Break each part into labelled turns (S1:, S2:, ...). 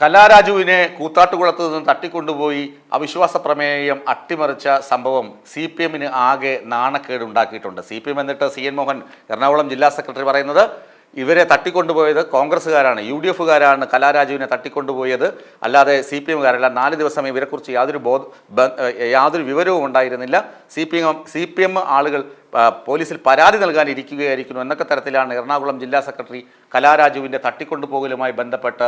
S1: കലാരാജുവിനെ കൂത്താട്ടുകുളത്ത് നിന്ന് തട്ടിക്കൊണ്ടുപോയി അവിശ്വാസ പ്രമേയം അട്ടിമറിച്ച സംഭവം സി പി എമ്മിന് ആകെ നാണക്കേട് ഉണ്ടാക്കിയിട്ടുണ്ട്. സി പി എം എന്നിട്ട് സി എൻ മോഹൻ എറണാകുളം ജില്ലാ സെക്രട്ടറി പറയുന്നത് ഇവരെ തട്ടിക്കൊണ്ടുപോയത് കോൺഗ്രസ്സുകാരാണ് യു ഡി എഫുകാരാണ് കലാരാജുവിനെ തട്ടിക്കൊണ്ടുപോയത്. അല്ലാതെ സി പി എമ്മുകാരല്ല നാല് ദിവസം ഇവരെക്കുറിച്ച് യാതൊരു ബോധ യാതൊരു വിവരവും ഉണ്ടായിരുന്നില്ല. C P M C P M ആളുകൾ പോലീസിൽ പരാതി നൽകാനിരിക്കുകയായിരിക്കുന്നു എന്നൊക്കെ തരത്തിലാണ് എറണാകുളം ജില്ലാ സെക്രട്ടറി കലാരാജുവിന്റെ തട്ടിക്കൊണ്ടുപോകലുമായി ബന്ധപ്പെട്ട്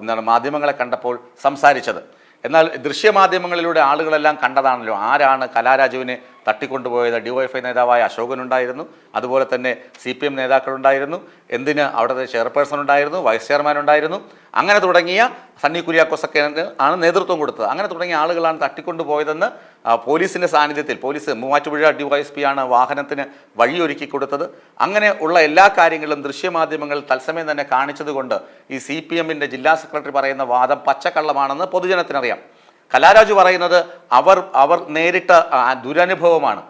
S1: എന്താണ് മാധ്യമങ്ങളെ കണ്ടപ്പോൾ സംസാരിച്ചത്. എന്നാൽ ദൃശ്യമാധ്യമങ്ങളിലൂടെ ആളുകളെല്ലാം കണ്ടതാണല്ലോ ആരാണ് കലാരാജുവിനെ തട്ടിക്കൊണ്ടുപോയത് ഡിവൈഎഫ്ഐ നേതാവായ അശോകനുണ്ടായിരുന്നു. അതുപോലെ തന്നെ സി പി എം നേതാക്കളുണ്ടായിരുന്നു. എന്തിന് അവിടുത്തെ ചെയർപേഴ്സൺ ഉണ്ടായിരുന്നു വൈസ് ചെയർമാൻ ഉണ്ടായിരുന്നു. അങ്ങനെ തുടങ്ങിയ സണ്ണി കുര്യാക്കോസൊക്കെ ആണ് നേതൃത്വം കൊടുത്തത്. അങ്ങനെ തുടങ്ങിയ ആളുകളാണ് തട്ടിക്കൊണ്ടുപോയതെന്ന് പോലീസിന്റെ സാന്നിധ്യത്തിൽ പോലീസ് മൂവാറ്റുപുഴ ഡിവൈഎസ്പി ആണ് വാഹനത്തിന് വഴിയൊരുക്കി കൊടുത്തത്. അങ്ങനെ ഉള്ള എല്ലാ കാര്യങ്ങളും ദൃശ്യമാധ്യമങ്ങൾ തത്സമയം തന്നെ കാണിച്ചതുകൊണ്ട് ഈ സി പി എമ്മിന്റെ ജില്ലാ സെക്രട്ടറി പറയുന്ന വാദം പച്ചക്കള്ളമാണെന്ന് പൊതുജനത്തിനറിയാം. കലാരാജു പറയുന്നത് അവർ അവർ നേരിട്ട ദുരനുഭവമാണ്.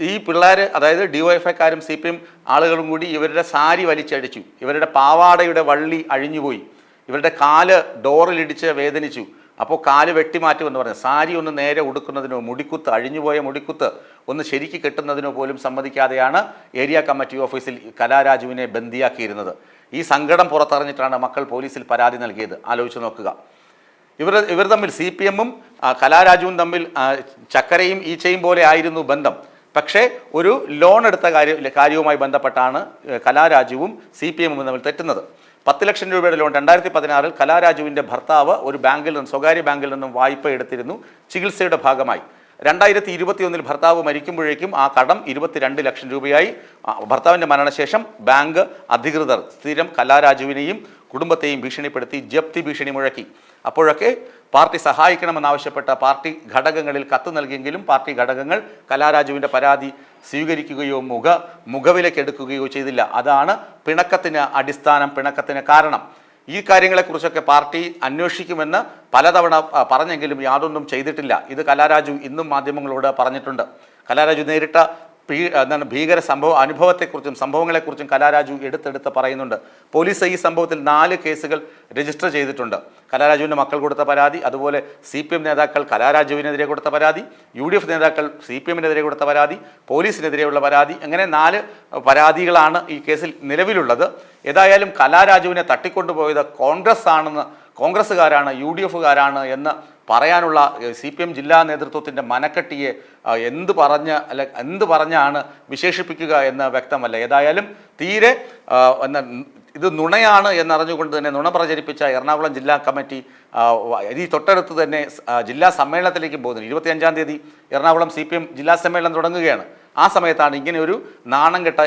S1: ഈ പിള്ളേർ അതായത് ഡി ഒ എഫ് എക്കാരും സി പി എം ആളുകളും കൂടി ഇവരുടെ സാരി വലിച്ചടിച്ചു. ഇവരുടെ പാവാടയുടെ വള്ളി അഴിഞ്ഞുപോയി. ഇവരുടെ കാൽ ഡോറിലിടിച്ച് വേദനിച്ചു. അപ്പോൾ കാൽ വെട്ടിമാറ്റുമെന്ന് പറഞ്ഞു. സാരി ഒന്ന് നേരെ ഉടുക്കുന്നതിനോ മുടിക്കുത്ത് അഴിഞ്ഞുപോയ മുടിക്കുത്ത് ഒന്ന് ശരിക്ക് കെട്ടുന്നതിനോ പോലും സമ്മതിക്കാതെയാണ് ഏരിയ കമ്മിറ്റി ഓഫീസിൽ കലാരാജുവിനെ ബന്ദിയാക്കിയിരുന്നത്. ഈ സങ്കടം പുറത്തറിഞ്ഞിട്ടാണ് മക്കൾ പോലീസിൽ പരാതി നൽകിയത്. ആലോചിച്ച് നോക്കുക. ഇവർ ഇവർ തമ്മിൽ സി പി എമ്മും കലാരാജുവും തമ്മിൽ ചക്കരയും ഈച്ചയും പോലെ ആയിരുന്നു ബന്ധം. പക്ഷേ ഒരു ലോൺ എടുത്ത കാര്യം കാര്യവുമായി ബന്ധപ്പെട്ടാണ് കലാരാജുവും സി പി എമ്മും തമ്മിൽ തെറ്റുന്നത്. പത്ത് ലക്ഷം രൂപയുടെ ലോൺ രണ്ടായിരത്തി പതിനാറിൽ കലാരാജുവിന്റെ ഭർത്താവ് ഒരു ബാങ്കിൽ നിന്നും സ്വകാര്യ ബാങ്കിൽ നിന്നും വായ്പ എടുത്തിരുന്നു ചികിത്സയുടെ ഭാഗമായി. രണ്ടായിരത്തി ഇരുപത്തിയൊന്നിൽ ഭർത്താവ് മരിക്കുമ്പോഴേക്കും ആ കടം ഇരുപത്തിരണ്ട് ലക്ഷം രൂപയായി. ഭർത്താവിന്റെ മരണശേഷം ബാങ്ക് അധികൃതർ സ്ഥിരം കലാരാജുവിനെയും കുടുംബത്തെയും ഭീഷണിപ്പെടുത്തി ജപ്തി ഭീഷണി മുഴക്കി. അപ്പോഴൊക്കെ പാർട്ടി സഹായിക്കണമെന്നാവശ്യപ്പെട്ട പാർട്ടി ഘടകങ്ങളിൽ കത്ത് നൽകിയെങ്കിലും പാർട്ടി ഘടകങ്ങൾ കലാരാജുവിന്റെ പരാതി സ്വീകരിക്കുകയോ മുഖ മുഖവിലക്കെടുക്കുകയോ ചെയ്തില്ല. അതാണ് പിണക്കത്തിന് അടിസ്ഥാനം പിണക്കത്തിന് കാരണം. ഈ കാര്യങ്ങളെക്കുറിച്ചൊക്കെ പാർട്ടി അന്വേഷിക്കുമെന്ന് പലതവണ പറഞ്ഞെങ്കിലും യാതൊന്നും ചെയ്തിട്ടില്ല. ഇത് കലാരാജു ഇന്നും മാധ്യമങ്ങളോട് പറഞ്ഞിട്ടുണ്ട്. കലാരാജു നേരിട്ട എന്താണ് ഭീകര സംഭവ അനുഭവത്തെക്കുറിച്ചും സംഭവങ്ങളെക്കുറിച്ചും കലാരാജു എടുത്തെടുത്ത് പറയുന്നുണ്ട്. പോലീസ് ഈ സംഭവത്തിൽ നാല് കേസുകൾ രജിസ്റ്റർ ചെയ്തിട്ടുണ്ട്. കലാരാജുവിന്റെ മക്കൾ കൊടുത്ത പരാതി അതുപോലെ സി പി എം നേതാക്കൾ കലാരാജുവിനെതിരെ കൊടുത്ത പരാതി യു ഡി എഫ് നേതാക്കൾ സി പി എമ്മിനെതിരെ കൊടുത്ത പരാതി പോലീസിനെതിരെയുള്ള പരാതി അങ്ങനെ നാല് പരാതികളാണ് ഈ കേസിൽ നിലവിലുള്ളത്. ഏതായാലും കലാരാജുവിനെ തട്ടിക്കൊണ്ടുപോയത് കോൺഗ്രസ് ആണെന്ന് കോൺഗ്രസ്സുകാരാണ് യു ഡി എഫുകാരാണ് എന്ന് പറയാനുള്ള സി പി എം ജില്ലാ നേതൃത്വത്തിന്റെ മനക്കെട്ടിയെ എന്ത് പറഞ്ഞ് അല്ല എന്ത് പറഞ്ഞാണ് വിശേഷിപ്പിക്കുക എന്ന് വ്യക്തമല്ല. ഏതായാലും തീരെ ഇത് നുണയാണ് എന്നറിഞ്ഞുകൊണ്ട് തന്നെ നുണ പ്രചരിപ്പിച്ച എറണാകുളം ജില്ലാ കമ്മിറ്റി ഈ തൊട്ടടുത്ത് തന്നെ ജില്ലാ സമ്മേളനത്തിലേക്ക് പോകുന്നു. ഇരുപത്തിയഞ്ചാം തീയതി എറണാകുളം സി ജില്ലാ സമ്മേളനം തുടങ്ങുകയാണ്. ആ സമയത്താണ് ഇങ്ങനെ ഒരു നാണം കെട്ട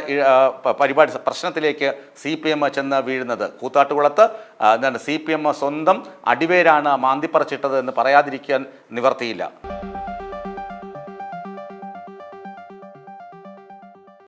S1: പരിപാടി പ്രശ്നത്തിലേക്ക് സി പി എം ചെന്ന് വീഴുന്നത്. കൂത്താട്ടുകുളത്ത് എന്താണ് സി പി എം സ്വന്തം അടിവേരാണ് മാന്തിപ്പറച്ചിട്ടത് എന്ന് പറയാതിരിക്കാൻ നിവർത്തിയില്ല.